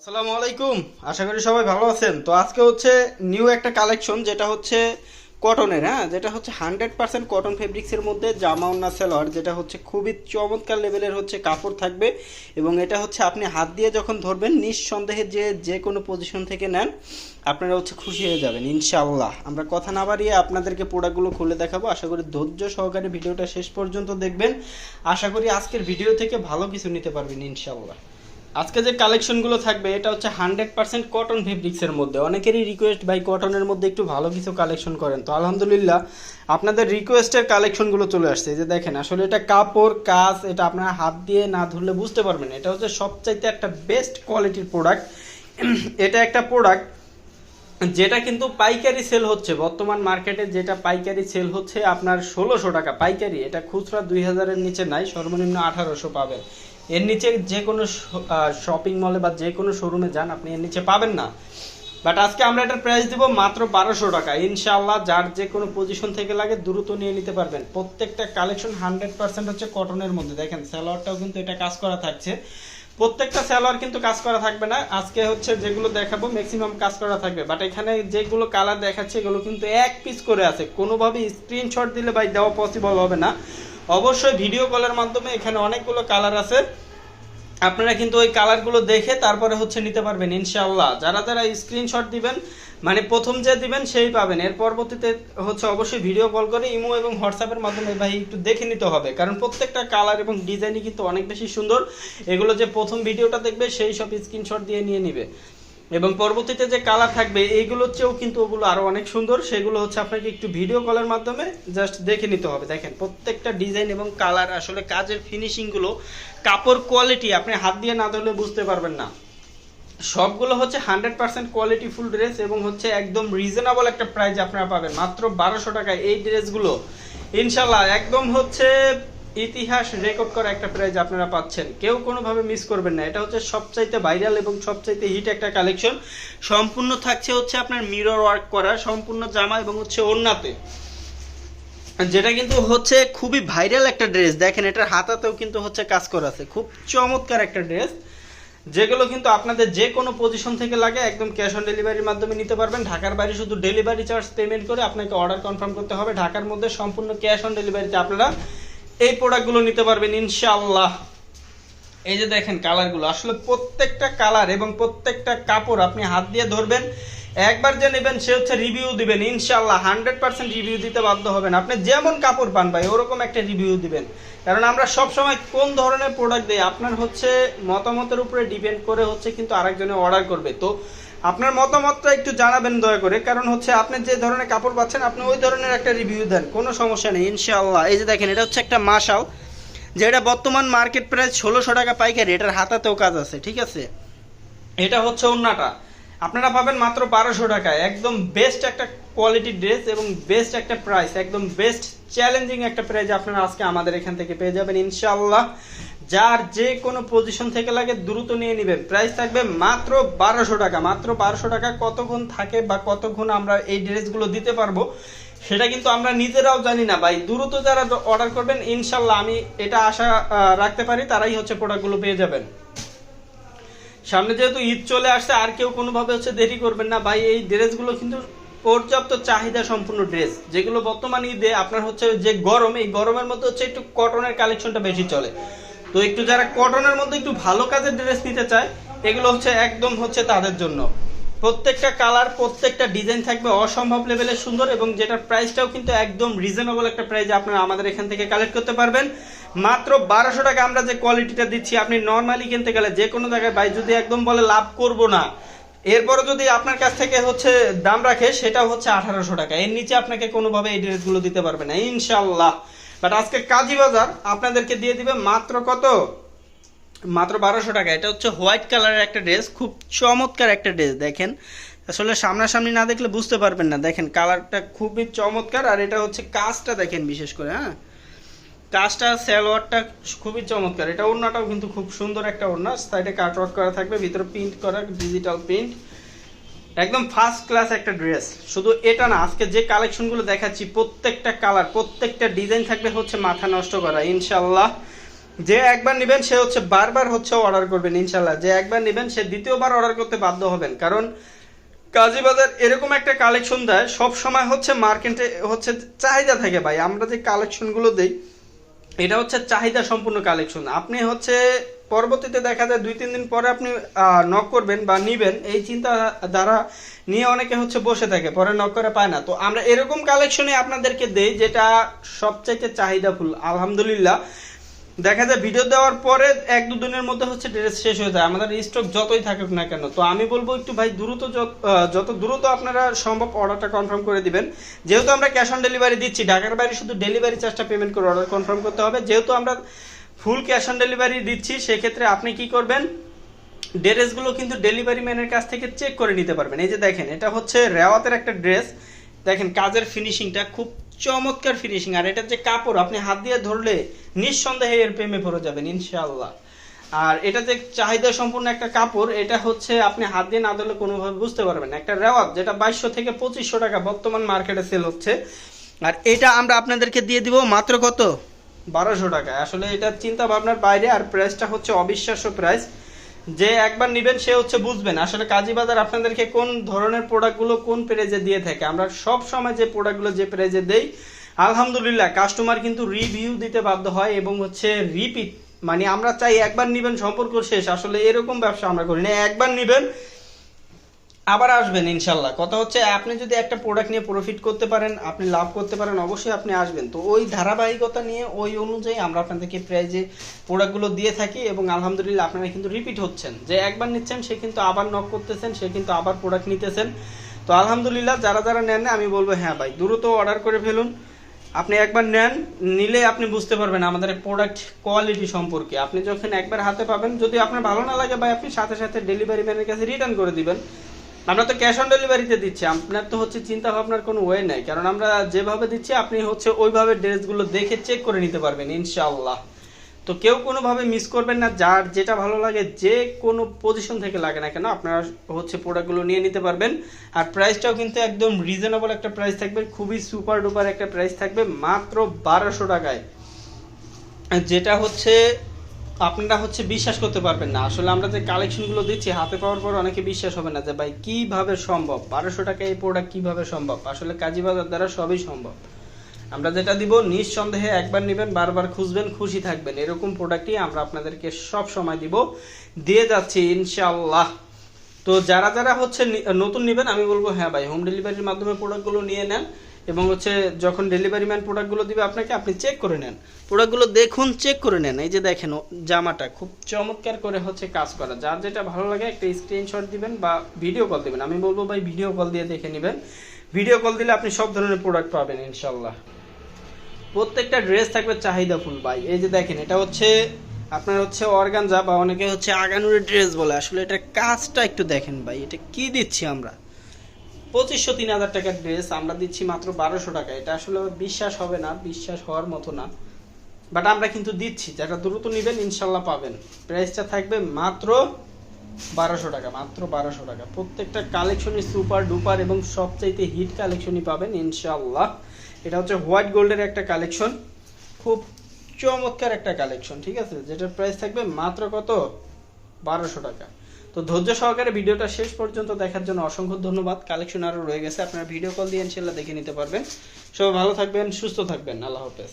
আসসালামু আলাইকুম। আশা করি সবাই ভালো আছেন। তো আজকে হচ্ছে নিউ একটা কালেকশন যেটা হচ্ছে কটনের হ্যাঁ? যেটা হচ্ছে হান্ড্রেড পার্সেন্ট কটন ফেব্রিক্সের মধ্যে জামা ওন্না সেলর যেটা হচ্ছে খুবই চমৎকার লেভেলের হচ্ছে কাপড় থাকবে এবং এটা হচ্ছে আপনি হাত দিয়ে যখন ধরবেন, নিঃসন্দেহে যে যে কোনো পজিশন থেকে নেন, আপনারা হচ্ছে খুশি হয়ে যাবেন, ইনশাআল্লাহ। আমরা কথা না বাড়িয়ে আপনাদেরকে প্রোডাক্টগুলো খুলে দেখাবো। আশা করি ধৈর্য সহকারে ভিডিওটা শেষ পর্যন্ত দেখবেন। আশা করি আজকের ভিডিও থেকে ভালো কিছু নিতে পারবেন, ইনশাআল্লাহ। আজকে যে কালেকশনগুলো থাকবে, এটা হচ্ছে হান্ড্রেড পার্সেন্ট কটন ফেব্রিক্সের মধ্যে। অনেকেরই রিকোয়েস্ট ভাই কটনের মধ্যে একটু ভালো কিছু কালেকশন করেন। তো আলহামদুলিল্লাহ, আপনাদের রিকোয়েস্টের কালেকশনগুলো চলে আসছে। যে দেখেন, আসলে এটা কাপড়, কাজ, এটা আপনারা হাত দিয়ে না ধরলে বুঝতে পারবেন এটা হচ্ছে সবচাইতে একটা বেস্ট কোয়ালিটির প্রোডাক্ট এটা একটা প্রোডাক্ট যেটা কিন্তু পাইকারি সেল হচ্ছে। বর্তমান মার্কেটে যেটা পাইকারি সেল হচ্ছে আপনার ষোলোশো টাকা। পাইকারি, এটা খুচরা দুই হাজারের নিচে নাই, সর্বনিম্ন আঠারোশো পাবেন। এর নিচে যে কোনো শপিং মলে বা যে কোনো শোরুমে যান, আপনি এর নিচে পাবেন না। বাট আজকে আমরা এটার প্রাইস দিব মাত্র বারোশো টাকা। ইনশাআল্লাহ যার যে কোনো পজিশন থেকে লাগে দ্রুত নিয়ে নিতে পারবেন। প্রত্যেকটা কালেকশন হান্ড্রেড পার্সেন্ট হচ্ছে কটনের মধ্যে। দেখেন স্যালোয়ারটাও কিন্তু এটা কাজ করা থাকছে। প্রত্যেকটা স্যালোয়ার কিন্তু কাজ করা থাকবে না। আজকে হচ্ছে যেগুলো দেখাবো ম্যাক্সিমাম কাজ করা থাকবে। বাট এখানে যেগুলো কালার দেখাচ্ছে, এগুলো কিন্তু এক পিস করে আছে। কোনোভাবে স্ক্রিনশট দিলে ভাই দেওয়া পসিবল হবে না। অবশ্যই ভিডিও কলের মাধ্যমে এখানে অনেকগুলো কালার আছে। আপনারা কিন্তু ওই কালারগুলো দেখে তারপরে হচ্ছে নিতে পারবেন, ইনশাআল্লাহ। যারা যারা স্ক্রিনশট দিবেন মানে প্রথম যে দিবেন সেই পাবেন। এর পরবর্তীতে হচ্ছে অবশ্যই ভিডিও কল করে ইমো এবং হোয়াটসঅ্যাপের মাধ্যমে ভাই একটু দেখে নিতে হবে। কারণ প্রত্যেকটা কালার এবং ডিজাইনই কিন্তু অনেক বেশি সুন্দর। এগুলো যে প্রথম ভিডিওটা দেখবে, সেই সব স্ক্রিনশট দিয়ে নিয়ে নিবে। এবং পরবর্তীতে যে কালার থাকবে এইগুলোর চেয়েও কিন্তু ওগুলো আরও অনেক সুন্দর। সেগুলো হচ্ছে আপনাকে একটু ভিডিও কলের মাধ্যমে জাস্ট দেখে নিতে হবে। দেখেন, প্রত্যেকটা ডিজাইন এবং কালার আসলে কাজের ফিনিশিংগুলো কাপড় কোয়ালিটি আপনি হাত দিয়ে না ধরলে বুঝতে পারবেন না। সবগুলো হচ্ছে hundred percent quality full dress এবং হচ্ছে একদম রিজনেবল একটা প্রাইস আপনারা পাবেন। মাত্র বারোশো টাকায় এই ড্রেসগুলো ইনশাল্লাহ একদম হচ্ছে ইতিহাস রেকর্ড করা একটা প্রাইজ আপনারা পাচ্ছেন। কেউ কোনোভাবে মিস করবেন না। এটা হচ্ছে সবচাইতে ভাইরাল এবং সবচাইতে হিট একটা কালেকশন সম্পূর্ণ থাকছে হচ্ছে আপনার মিরর ওয়ার্ক করা, সম্পূর্ণ জামা এবং হচ্ছে ওড়নাতে। যেটা কিন্তু হচ্ছে খুবই ভাইরাল একটা ড্রেস দেখেন, এটার হাতাতেও কিন্তু হচ্ছে কাজ করা আছে। খুব চমৎকার একটা ড্রেস যেগুলো কিন্তু আপনাদের যে কোনো পজিশন থেকে লাগে একদম ক্যাশ অন ডেলিভারির মাধ্যমে নিতে পারবেন। ঢাকার বাইরে শুধু ডেলিভারি চার্জ পেমেন্ট করে আপনাকে অর্ডার কনফার্ম করতে হবে। ঢাকার মধ্যে সম্পূর্ণ ক্যাশ অন ডেলিভারিতে আপনারা এই প্রোডাক্টগুলো নিতে পারবেন, ইনশাআল্লাহ। এই যে দেখেন কালারগুলো আসলে প্রত্যেকটা কালার এবং প্রত্যেকটা কাপড় আপনি হাত দিয়ে ধরবেন, একবার যে নেবেন, সে হচ্ছে রিভিউ দিবেন ইনশাল্লাহ হান্ড্রেড পার্সেন্ট রিভিউ দিতে বাধ্য হবেন। আপনি যেমন কাপড় পান ভাই, ওরকম একটা রিভিউ দিবেন। কারণ আমরা সব সময় কোন ধরনের প্রোডাক্ট দিই, আপনার হচ্ছে মতামতের উপরে ডিপেন্ড করে হচ্ছে কিন্তু আরেকজনে অর্ডার করবে। তো আপনার মতামতটা একটু জানাবেন দয়া করে, কারণ হচ্ছে আপনি যে ধরনের কাপড় পাচ্ছেন, আপনি ওই ধরনের একটা রিভিউ দেন, কোনো সমস্যা নেই, ইনশাআল্লাহ। এই যে দেখেন, এটা হচ্ছে একটা মাসাল যেটা বর্তমান মার্কেট প্রাইস ষোলোশো টাকা পাইকারি, এটার হাতাতেও কাজ আছে, ঠিক আছে? এটা হচ্ছে অন্যটা আপনারা পাবেন মাত্র বারোশো টাকায় একদম বেস্ট একটা কোয়ালিটি ড্রেস এবং বেস্ট একটা প্রাইস একদম বেস্ট চ্যালেঞ্জিং একটা প্রাইস আপনারা আজকে আমাদের এখান থেকে পেয়ে যাবেন, ইনশাআল্লাহ। যার যে কোনো পজিশন থেকে লাগে দ্রুত নিয়ে নেবেন। প্রাইস থাকবে মাত্র বারোশো টাকা। মাত্র বারোশো টাকা কতক্ষণ থাকে বা কতক্ষণ আমরা এই ড্রেসগুলো দিতে পারব, সেটা কিন্তু আমরা নিজেরাও জানি না। ভাই, দ্রুত যারা অর্ডার করবেন, ইনশাল্লাহ আমি এটা আশা রাখতে পারি, তারাই হচ্ছে প্রোডাক্টগুলো পেয়ে যাবেন। সামনে যেহেতু ঈদ চলে আসছে, আর কেউ কোনোভাবে হচ্ছে দেরি করবেন না। ভাই, এই ড্রেসগুলো কিন্তু পর্যাপ্ত চাহিদা সম্পূর্ণ ড্রেস যেগুলো বর্তমান ঈদে আপনার হচ্ছে যে গরম, এই গরমের মধ্যে হচ্ছে একটু কটনের কালেকশনটা বেশি চলে। তো একটু যারা কটনের মধ্যে একটু ভালো কাজের ড্রেস নিতে চায়, এগুলো হচ্ছে একদম হচ্ছে তাদের জন্য। প্রত্যেকটা কালার প্রত্যেকটা ডিজাইন থাকবে অসম্ভব লেভেলের সুন্দর এবং যেটার প্রাইসটাও কিন্তু একদম রিজনেবল একটা প্রাইসে আপনারা আমাদের এখান থেকে কালেক্ট করতে পারবেন। মাত্র বারোশো টাকা আমরা যে কোয়ালিটিটা দিচ্ছি, আপনি নর্মালি কিনতে গেলে যে কোনো জায়গায় ভাই যদি একদম বলে লাভ করব না এরপরে যদি আপনার কাছ থেকে হচ্ছে দাম রাখে সেটা হচ্ছে আঠারোশো টাকা। এর নিচে আপনাকে কোনোভাবে এই ড্রেসগুলো দিতে পারবে না। ইনশাল্লাহ বাট আজকে কাজী বাজার আপনাদেরকে দিয়ে দিবে মাত্র কত? মাত্র বারোশো টাকা। এটা হচ্ছে হোয়াইট কালারের একটা ড্রেস, খুব চমৎকার একটা ড্রেস, দেখেন। আসলে সামনাসামনি না দেখলে বুঝতে পারবেন না। দেখেন, কালারটা খুবই চমৎকার, আর এটা হচ্ছে কাজটা দেখেন বিশেষ করে হ্যাঁ? কাজটা স্যালোয়ারটা খুবই চমৎকার। এটা ওড়নাটাও কিন্তু খুব সুন্দর একটা ওড়না। সাইডে কাটওয়ার্ক করা থাকবে, ভিতরে প্রিন্ট করা ডিজিটাল প্রিন্ট একদম ফার্স্ট ক্লাস একটা ড্রেস শুধু এটা না, আজকে যে কালেকশনগুলো দেখাচ্ছি, প্রত্যেকটা কালার প্রত্যেকটা ডিজাইন থাকবে হচ্ছে মাথা নষ্ট করা ইনশাল্লাহ যে একবার নেবেন, সে হচ্ছে বারবার হচ্ছে অর্ডার করবেন ইনশাল্লাহ যে একবার নেবেন, সে দ্বিতীয়বার অর্ডার করতে বাধ্য হবেন। কারণ কাজীবাজার এরকম একটা কালেকশন দেয়, সব সময় হচ্ছে মার্কেটে হচ্ছে চাহিদা থাকে ভাই। আমরা যে কালেকশনগুলো দেই, এটা হচ্ছে চাহিদা সম্পূর্ণ কালেকশন আপনি হচ্ছে পরবর্তীতে দেখা যায় দুই, তিন দিন পরে আপনি নক করবেন বা নিবেন, এই চিন্তা দ্বারা নিয়ে অনেকে হচ্ছে বসে থাকে, পরে নক করে পায় না। তো আমরা এরকম কালেকশনে আপনাদেরকে দেই যেটা সবচাইতে চাহিদাফুল, আলহামদুলিল্লাহ। দেখা যায় ভিডিও দেওয়ার পরে এক, দু দিনের মধ্যে হচ্ছে ড্রেস শেষ হয়ে যায়, আমাদের স্টক যতই থাকুক না কেন। তো আমি বলব একটু ভাই, দ্রুত যত দ্রুত আপনারা সম্ভব অর্ডারটা কনফার্ম করে দিবেন। যেহেতু আমরা ক্যাশ অন ডেলিভারি দিচ্ছি, ঢাকার বাইরে শুধু ডেলিভারি চার্জটা পেমেন্ট করে অর্ডার কনফার্ম করতে হবে। যেহেতু আমরা ফুল ক্যাশ অন ডেলিভারি দিচ্ছি, সেক্ষেত্রে আপনি কি করবেন? ড্রেসগুলো কিন্তু ডেলিভারি ম্যানের কাছ থেকে চেক করে নিতে পারবেন। এই যে দেখেন, এটা হচ্ছে রেওয়াতের একটা ড্রেস। দেখেন, কাজের ফিনিশিংটা খুব চমৎকার ফিনিশিং। আর এটার যে কাপড়, আপনি হাত দিয়ে ধরলে নিঃসন্দেহে এর প্রেমে পড়ে যাবেন ইনশাল্লাহ আর এটা যে চাহিদা সম্পূর্ণ একটা কাপড়, এটা হচ্ছে আপনি হাত দিয়ে না ধরলে কোনোভাবে বুঝতে পারবেন। একটা রেওয়াত যেটা বাইশশো থেকে পঁচিশশো টাকা বর্তমান মার্কেটে সেল হচ্ছে। আর এটা আমরা আপনাদেরকে দিয়ে দিব মাত্র কত? বারোশো টাকা। আসলে এটা চিন্তা ভাবনার বাইরে আর প্রাইসটা হচ্ছে অবিশ্বাস্য প্রাইস যে একবার নিবেন, সে হচ্ছে বুঝবেন আসলে কাজী বাজার আপনাদেরকে কোন ধরনের প্রোডাক্টগুলো কোন প্রাইজে দিয়ে থাকে? আমরা সব সময় যে প্রোডাক্টগুলো যে প্রাইজে দেই, আলহামদুলিল্লাহ কাস্টমার কিন্তু রিভিউ দিতে বাধ্য হয় এবং হচ্ছে রিপিট মানে আমরা চাই একবার নিবেন, সম্পর্ক শেষ। আসলে এরকম ব্যবসা আমরা করি না। একবার নিবেন আবার আসবেন ইনশাল্লাহ। কথা হচ্ছে, আপনি যদি একটা প্রোডাক্ট নিয়ে প্রফিট করতে পারেন, আপনি লাভ করতে পারেন, অবশ্যই আপনি আসবেন। তো ওই ধারাবাহিকতা নিয়ে, ওই অনুযায়ী আমরা আপনাদেরকে প্রাইজে প্রোডাক্টগুলো দিয়ে থাকি এবং আলহামদুলিল্লাহ আপনারা কিন্তু রিপিট হচ্ছেন। যে একবার নিচ্ছেন, সে কিন্তু আবার নক করতেছেন, সে কিন্তু আবার প্রোডাক্ট নিতেছেন। তো আলহামদুলিল্লাহ, যারা যারা নেন, আমি বলব হ্যাঁ ভাই, দ্রুত অর্ডার করে ফেলুন। আপনি একবার নেন, নিলে আপনি বুঝতে পারবেন আমাদের প্রোডাক্ট কোয়ালিটি সম্পর্কে। আপনি যখন একবার হাতে পাবেন, যদি আপনার ভালো না লাগে ভাই, আপনি সাথে সাথে ডেলিভারি ম্যানের কাছে রিটার্ন করে দিবেন। আমরা তো ক্যাশ অন ডেলিভারিতে দিচ্ছি। আপনার তো হচ্ছে চিন্তা ভাবনার কোনো ওয়ে নাই। কারণ আমরা যেভাবে দিচ্ছি, আপনি হচ্ছে ওইভাবে ড্রেসগুলো দেখে চেক করে নিতে পারবেন, ইনশাআল্লাহ। তো কেউ কোনোভাবে মিস করবেন না, যার যেটা ভালো লাগে, যে কোনো পজিশন থেকে লাগে না কেন, আপনারা হচ্ছে প্রোডাক্টগুলো নিয়ে নিতে পারবেন। আর প্রাইসটাও কিন্তু একদম রিজনেবল একটা প্রাইস থাকবে, খুবই সুপার ডুপার একটা প্রাইস থাকবে, মাত্র বারোশো টাকায়। যেটা হচ্ছে আপনারা হচ্ছে বিশ্বাস করতে পারবেন না। আসলে আমরা যে কালেকশনগুলো দিচ্ছি, হাতে পাওয়ার পর অনেকে বিশ্বাস হবে না যে, ভাই, কীভাবে সম্ভব? বারোশো টাকা এই প্রোডাক্ট কীভাবে সম্ভব? আসলে কাজী বাজার দ্বারা সবই সম্ভব। আমরা যেটা দিব, নিঃসন্দেহে একবার নেবেন, বারবার খুঁজবেন, খুশি থাকবেন। এরকম প্রোডাক্টই আমরা আপনাদেরকে সব সময় দিব। দিয়ে যাচ্ছি ইনশাল্লাহ তো যারা যারা হচ্ছে নতুন নেবেন, আমি বলব হ্যাঁ ভাই হোম ডেলিভারির মাধ্যমে প্রোডাক্টগুলো নিয়ে নেন। এবং হচ্ছে যখন ডেলিভারি ম্যান প্রোডাক্টগুলো দিবে আপনাকে, আপনি চেক করে নেন। প্রোডাক্টগুলো দেখুন চেক করে নেন। এই যে দেখেন জামাটা খুব চমৎকার করে হচ্ছে কাজ করা। যার যেটা ভালো লাগে একটা স্ক্রিনশট দিবেন বা ভিডিও কল দিবেন। আমি বলব ভাই ভিডিও কল দিয়ে দেখে নেবেন। ভিডিও কল দিলে আপনি সব ধরনের প্রোডাক্ট পাবেন ইনশাল্লাহ প্রত্যেকটা ড্রেস থাকবে চাহিদা ফুল, ভাই। এই যে দেখেন, এটা হচ্ছে আপনার হচ্ছে অর্গানজা বা অনেকে হচ্ছে আগানুরের ড্রেস বলে। আসলে এটা কাজটা একটু দেখেন, ভাই। এটা কি দিচ্ছি আমরা? পঁচিশশো তিন হাজার টাকার ড্রেস আমরা দিচ্ছি মাত্র বারোশো টাকা। এটা আসলে বিশ্বাস হবে না, বিশ্বাস হওয়ার মতো না। বাট আমরা কিন্তু দিচ্ছি, যারা দ্রুত নেবেন ইনশাল্লাহ পাবেন। প্রাইসটা থাকবে মাত্র বারোশো টাকা, মাত্র বারোশো টাকা। প্রত্যেকটা কালেকশনই সুপার ডুপার এবং সবচাইতে হিট কালেকশনই পাবেন ইনশাল্লাহ। এটা হচ্ছে হোয়াইট গোল্ডের একটা কালেকশন খুব চমৎকার একটা কালেকশন ঠিক আছে? যেটার প্রাইস থাকবে মাত্র কত? বারোশো টাকা। তো ধৈর্য সহকারে ভিডিওটা শেষ পর্যন্ত দেখার জন্য অসংখ্য ধন্যবাদ। কালেকশন আরও রয়ে গেছে। আপনারা ভিডিও কল দিয়ে ইনশাল্লাহ দেখে নিতে পারবেন। সবাই ভালো থাকবেন, সুস্থ থাকবেন। আল্লাহ হাফেজ।